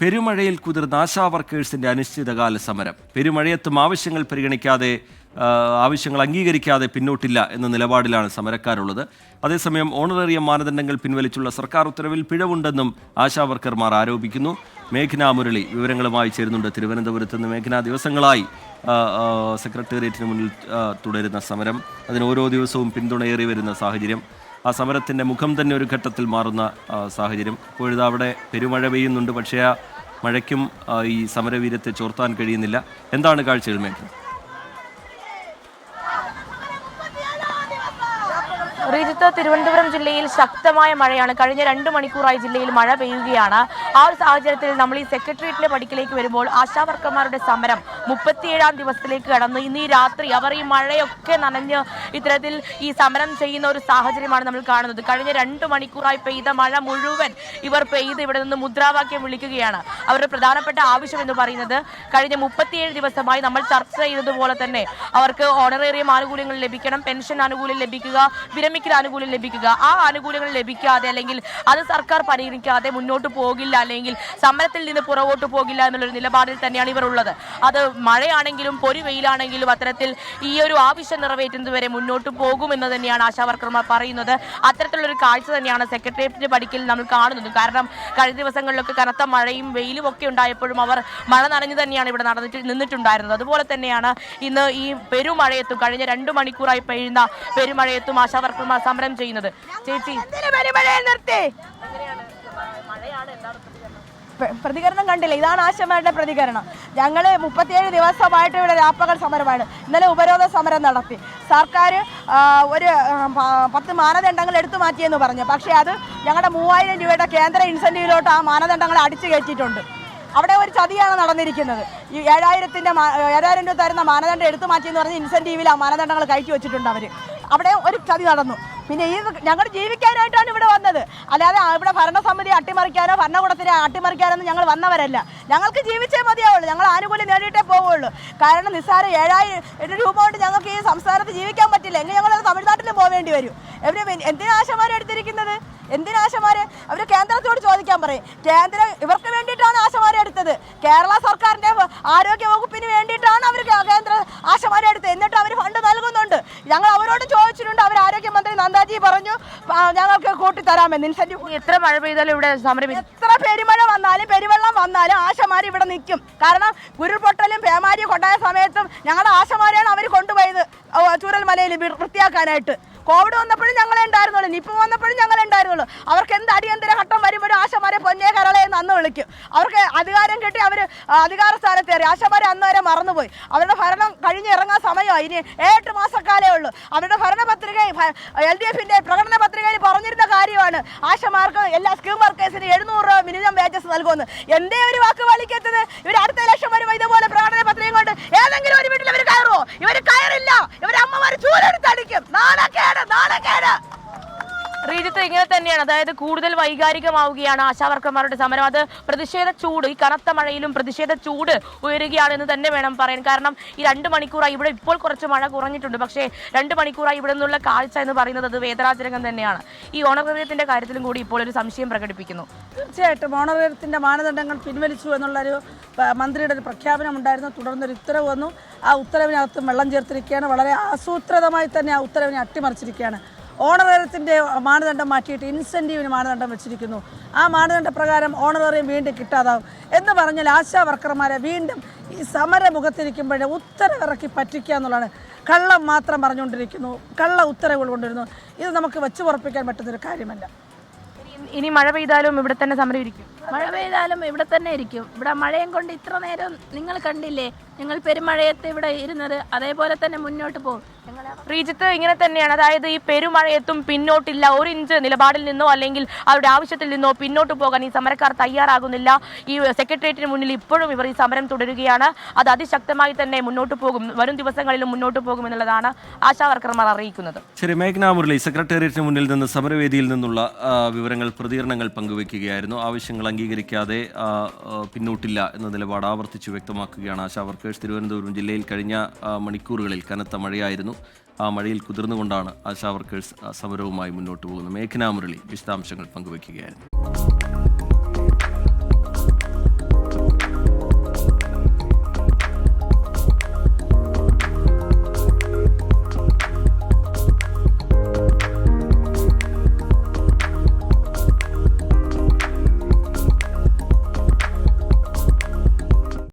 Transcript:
പെരുമഴയിൽ കുതിർന്ന ആശാ വർക്കേഴ്സിന്റെ അനിശ്ചിതകാല സമരം. പെരുമഴയത്തും ആവശ്യങ്ങൾ പരിഗണിക്കാതെ ആവശ്യങ്ങൾ അംഗീകരിക്കാതെ പിന്നോട്ടില്ല എന്ന നിലപാടിലാണ് സമരക്കാരുള്ളത്. അതേസമയം ഓണറേറിയം മാനദണ്ഡങ്ങൾ പിൻവലിച്ചുള്ള സർക്കാർ ഉത്തരവിൽ പിഴവുണ്ടെന്നും ആശാ വർക്കർമാർ ആരോപിക്കുന്നു. മേഘന മുരളി വിവരങ്ങളുമായി ചേരുന്നുണ്ട്. തിരുവനന്തപുരത്ത് നിന്ന് മേഘന ദിവസങ്ങളായി സെക്രട്ടേറിയറ്റിന് മുന്നിൽ തുടരുന്ന സമരം. അതിന് ഓരോ ദിവസവും പിന്തുണയേറി വരുന്ന സാഹചര്യം. ആ സമരത്തിന്റെ മുഖം തന്നെ ഒരു ഘട്ടത്തിൽ മാറുന്ന സാഹചര്യം. ഇപ്പോഴിതാ അവിടെ പെരുമഴ പെയ്യുന്നുണ്ട്. പക്ഷേ ആ മഴയ്ക്കും ഈ സമരവീരത്തെ ചോർത്താൻ കഴിയുന്നില്ല. എന്താണ് കാഴ്ചകൾ മേഖല റീജിത്ത് തിരുവനന്തപുരം ജില്ലയിൽ ശക്തമായ മഴയാണ്. കഴിഞ്ഞ രണ്ട് മണിക്കൂറായി ജില്ലയിൽ മഴ പെയ്യുകയാണ്. ആ ഒരു സാഹചര്യത്തിൽ നമ്മൾ ഈ സെക്രട്ടേറിയറ്റിന്റെ പടിക്കലേക്ക് വരുമ്പോൾ ആശാവർക്കർമാരുടെ സമരം മുപ്പത്തിയേഴാം ദിവസത്തിലേക്ക് കടന്നു. ഇന്ന് ഈ രാത്രി അവർ ഈ മഴയൊക്കെ നനഞ്ഞ് ഇത്തരത്തിൽ ഈ സമരം ചെയ്യുന്ന ഒരു സാഹചര്യമാണ് നമ്മൾ കാണുന്നത്. കഴിഞ്ഞ രണ്ട് മണിക്കൂറായി പെയ്ത മഴ മുഴുവൻ ഇവർ പെയ്ത് ഇവിടെ നിന്ന് മുദ്രാവാക്യം വിളിക്കുകയാണ്. അവരുടെ പ്രധാനപ്പെട്ട ആവശ്യം എന്ന് പറയുന്നത് കഴിഞ്ഞ മുപ്പത്തിയേഴ് ദിവസമായി നമ്മൾ ചർച്ച ചെയ്തതുപോലെ തന്നെ അവർക്ക് ഓണറേറിയം ആനുകൂല്യങ്ങൾ ലഭിക്കണം പെൻഷൻ ആനുകൂല്യം ലഭിക്കുക വിരമിക്കൽ ആനുകൂല്യം ലഭിക്കുക. ആ ആനുകൂല്യങ്ങൾ ലഭിക്കാതെ അല്ലെങ്കിൽ അത് സർക്കാർ പരിഗണിക്കാതെ മുന്നോട്ട് പോകില്ല അല്ലെങ്കിൽ സമരത്തിൽ നിന്ന് പുറകോട്ട് പോകില്ല എന്നുള്ളൊരു നിലപാടിൽ തന്നെയാണ് ഇവർ ഉള്ളത്. അത് മഴയാണെങ്കിലും പൊരി വെയിലാണെങ്കിലും അത്തരത്തിൽ ഈ ഒരു ആവശ്യം നിറവേറ്റുന്നതുവരെ മുന്നോട്ട് പോകുമെന്ന് തന്നെയാണ് ആശാവർക്കർമാർ പറയുന്നത്. അത്തരത്തിലുള്ളൊരു കാഴ്ച തന്നെയാണ് സെക്രട്ടേറിയറ്റിന്റെ പടിക്കൽ നമ്മൾ കാണുന്നത്. കാരണം കഴിഞ്ഞ ദിവസങ്ങളിലൊക്കെ കനത്ത മഴയും വെയിലും ഒക്കെ ഉണ്ടായപ്പോഴും അവർ മഴ നനഞ്ഞു തന്നെയാണ് ഇവിടെ നടന്നിട്ട് നിന്നിട്ടുണ്ടായിരുന്നത്. അതുപോലെ തന്നെയാണ് ഇന്ന് ഈ പെരുമഴയത്തും കഴിഞ്ഞ രണ്ടു മണിക്കൂറായി പെയ്യുന്ന പെരുമഴയത്തും ആശാവർക്കർമാർ സമരം ചെയ്യുന്നത്. ചേച്ചി. നിർത്തി? പ്ര- പ്രതികരണം കണ്ടില്ല. ഇതാണ് ആശമാരുടെ പ്രതികരണം. ഞങ്ങൾ മുപ്പത്തിയേഴ് ദിവസമായിട്ട് ഇവിടെ രാപ്പകൽ സമരമാണ്. ഇന്നലെ ഉപരോധ സമരം നടത്തി. സർക്കാർ ഒരു പത്ത് മാനദണ്ഡങ്ങൾ എടുത്തു മാറ്റിയെന്ന് പറഞ്ഞു. പക്ഷേ അത് ഞങ്ങളുടെ മൂവായിരം രൂപയുടെ കേന്ദ്ര ഇൻസെന്റീവിലോട്ട് ആ മാനദണ്ഡങ്ങൾ അടിച്ചു കയറ്റിയിട്ടുണ്ട്. അവിടെ ഒരു ചതിയാണ് നടന്നിരിക്കുന്നത്. ഈ ഏഴായിരത്തിന്റെ ഏഴായിരം രൂപ തരുന്ന മാനദണ്ഡം എടുത്തു മാറ്റിയെന്ന് പറഞ്ഞ് ഇൻസെന്റീവിൽ ആ മാനദണ്ഡങ്ങൾ കയറ്റി വെച്ചിട്ടുണ്ട് അവർ അവിടെ ഒരു ചതി നടന്നു. പിന്നെ ഈ ഞങ്ങൾ ജീവിക്കാനായിട്ടാണ് ഇവിടെ വന്നത്. അല്ലാതെ ഇവിടെ ഭരണസമിതി അട്ടിമറിക്കാനോ ഭരണകൂടത്തിനെ അട്ടിമറിക്കാനോ ഞങ്ങൾ വന്നവരല്ല. ഞങ്ങൾക്ക് ജീവിച്ചേ മതിയാവുള്ളൂ. ഞങ്ങൾ ആനുകൂല്യം നേടിയിട്ടേ പോവുള്ളൂ. കാരണം നിസ്സാര ഏഴായിരം രൂപ കൊണ്ട് ഞങ്ങൾക്ക് ഈ സംസ്ഥാനത്ത് ജീവിക്കാൻ പറ്റില്ല. എങ്കിൽ ഞങ്ങൾ തമിഴ്നാട്ടിൽ പോവേണ്ടി വരും. എവിടെ എന്തിനാ ആശമാരെ എടുത്തിരിക്കുന്നത്? എന്തിനാ ആശമാരെ? അവർ കേന്ദ്രത്തോട് ചോദിക്കാൻ പറയും. കേന്ദ്രം ഇവർക്ക് വേണ്ടിയിട്ടാണ് ആശമാരെ എടുത്തത്. കേരള സർക്കാരിന്റെ ആരോഗ്യ വകുപ്പിന് വേണ്ടിയിട്ടാണ് അവർ കേന്ദ്ര ആശമാരെ എടുത്തത്. എന്നിട്ട് അവർ ഫണ്ട് നൽകുന്നുണ്ട്. ഞങ്ങൾ അവരോട് നന്ദാജി പറഞ്ഞു ഞങ്ങൾക്ക് കൂട്ടി കൂട്ടിത്തരാമെന്ന് ഇൻസെന്റീവ് എത്ര മഴ പെയ്താലും ഇവിടെ സമരം എത്ര പെരുമഴ വന്നാലും പെരുവെള്ളം വന്നാലും ആശമാർ ഇവിടെ നിൽക്കും. കാരണം ഉരുൾപൊട്ടലും പേമാരി കൊണ്ടായ സമയത്തും ഞങ്ങളുടെ ആശമാരെയാണ് അവർ കൊണ്ടുപോയത് ചൂരൽമലയിൽ വൃത്തിയാക്കാനായിട്ട്. കോവിഡ് വന്നപ്പോഴും ഞങ്ങളെ ഉണ്ടായിരുന്നുള്ളൂ നിപ്പ വന്നപ്പോഴും ഞങ്ങളെ ഉണ്ടായിരുന്നുള്ളൂ. അവർക്ക് എന്ത് അടിയന്തര ഘട്ടം വരുമ്പോഴും ആശമാരെ പൊന്നേ കരളെ എന്ന് അന്ന് വിളിക്കും അവർക്ക് അധികാരം കിട്ടി അവർ അധികാര സ്ഥാനത്തേറി ആശാമാരെ അന്ന് വരെ മറന്നുപോയി. അവരുടെ ഭരണം കഴിഞ്ഞ് ഇറങ്ങാൻ സമയമായി. ഇനി ഏഴ് മാസക്കാലേ ഉള്ളൂ. അവരുടെ ഭരണ പത്രികയിൽ എൽ ഡി എഫിന്റെ പ്രകടന പത്രികയിൽ പറഞ്ഞിരുന്ന കാര്യമാണ്. ആശമാർക്ക് എല്ലാ സ്കീം വർക്കേഴ്സിന് എഴുന്നൂറ് രൂപ മിനിമം വേജസ് നൽകുമെന്ന്. എന്തേ ഒരു വാക്ക് പാലിക്കത്തത് ഇവർ അടുത്ത ലക്ഷം വരുമ്പോൾ ഇതുപോലെ പ്രകടന ശ്രീജിത്ത് ഇങ്ങനെ തന്നെയാണ്. അതായത് കൂടുതൽ വൈകാരികമാവുകയാണ് ആശാവർക്കർമാരുടെ സമരം. അത് പ്രതിഷേധ ചൂട് ഈ കനത്ത മഴയിലും പ്രതിഷേധ ചൂട് ഉയരുകയാണ് എന്ന് തന്നെ വേണം പറയാൻ. കാരണം ഈ രണ്ട് മണിക്കൂറായി ഇവിടെ ഇപ്പോൾ കുറച്ച് മഴ കുറഞ്ഞിട്ടുണ്ട്. പക്ഷേ രണ്ട് മണിക്കൂറായി ഇവിടെ നിന്നുള്ള കാഴ്ച എന്ന് പറയുന്നത് അത് വേദനാജനകം തന്നെയാണ്. ഈ ഓണഹൃദയത്തിന്റെ കാര്യത്തിലും കൂടി ഇപ്പോൾ ഒരു സംശയം പ്രകടിപ്പിക്കുന്നു. തീർച്ചയായിട്ടും ഓണഹൃദയത്തിന്റെ മാനദണ്ഡങ്ങൾ പിൻവലിച്ചു എന്നുള്ളൊരു മന്ത്രിയുടെ ഒരു പ്രഖ്യാപനം ഉണ്ടായിരുന്നു. തുടർന്നൊരു ഉത്തരവ് വന്നു. ആ ഉത്തരവിനകത്ത് വെള്ളം ചേർത്തിരിക്കുകയാണ്. വളരെ ആസൂത്രിതമായി തന്നെ ആ ഉത്തരവിനെ അട്ടിമറിച്ചിരിക്കുകയാണ്. ഓണറേറിയത്തിന്റെ മാനദണ്ഡം മാറ്റിയിട്ട് ഇൻസെന്റീവിന് മാനദണ്ഡം വെച്ചിരിക്കുന്നു. ആ മാനദണ്ഡ പ്രകാരം ഓണറേറിയം വീണ്ടും കിട്ടാതാവും. എന്ന് പറഞ്ഞാൽ ആശാ വർക്കർമാരെ വീണ്ടും ഈ സമരമുഖത്തിരിക്കുമ്പോഴേ ഉത്തരവിറക്കി പറ്റിക്കുക എന്നുള്ളതാണ്. കള്ളം മാത്രം പറഞ്ഞുകൊണ്ടിരിക്കുന്നു. കള്ള ഉത്തരവുകൾ കൊണ്ടിരുന്നു ഇത് നമുക്ക് വെച്ചു ഉറപ്പിക്കാൻ പറ്റുന്നൊരു കാര്യമല്ല. ഇനി- മഴ പെയ്താലും ഇവിടെ തന്നെ സമരം ഇരിക്കും മഴ പെയ്താലും ഇവിടെ തന്നെ ഇരിക്കും. ഇവിടെ മഴയും കൊണ്ട് ഇത്ര നേരം നിങ്ങൾ കണ്ടില്ലേ? ഞങ്ങൾ പെരുമഴയത്ത് ഇവിടെ ഇരുന്നത് അതേപോലെ തന്നെ മുന്നോട്ട് പോകും. റീജിത്ത് ഇങ്ങനെ തന്നെയാണ്. അതായത് ഈ പെരുമഴയത്തും പിന്നോട്ടില്ല. ഒരു ഇഞ്ച് നിലപാടിൽ നിന്നോ അല്ലെങ്കിൽ അവരുടെ ആവശ്യത്തിൽ നിന്നോ പിന്നോട്ട് പോകാൻ ഈ സമരക്കാർ തയ്യാറാകുന്നില്ല. ഈ സെക്രട്ടേറിയറ്റിന് മുന്നിൽ ഇപ്പോഴും ഇവർ ഈ സമരം തുടരുകയാണ്. അത് അതിശക്തമായി തന്നെ മുന്നോട്ട് പോകും. വരും ദിവസങ്ങളിലും മുന്നോട്ട് പോകും എന്നുള്ളതാണ് ആശാവർക്കർമാർ അറിയിക്കുന്നത്. ശരി മേഘന മുരളി സെക്രട്ടേറിയറ്റിന് മുന്നിൽ നിന്ന് സമരവേദിയിൽ നിന്നുള്ള വിവരങ്ങൾ പ്രതികരണങ്ങൾ പങ്കുവയ്ക്കുകയായിരുന്നു ആവശ്യങ്ങൾ അംഗീകരിക്കാതെ പിന്നോട്ടില്ല എന്ന നിലപാട് ആവർത്തിച്ചു വ്യക്തമാക്കുകയാണ് ആശാ വർക്കേഴ്സ് തിരുവനന്തപുരം ജില്ലയിൽ കഴിഞ്ഞ മണിക്കൂറുകളിൽ കനത്ത മഴയായിരുന്നു. ആ മഴയിൽ കുതിർന്നുകൊണ്ടാണ് ആശാ വർക്കേഴ്സ് സമരവുമായി മുന്നോട്ട് പോകുന്നത്. മേഘനാമുരളി വിശദാംശങ്ങൾ പങ്കുവയ്ക്കുകയായിരുന്നു.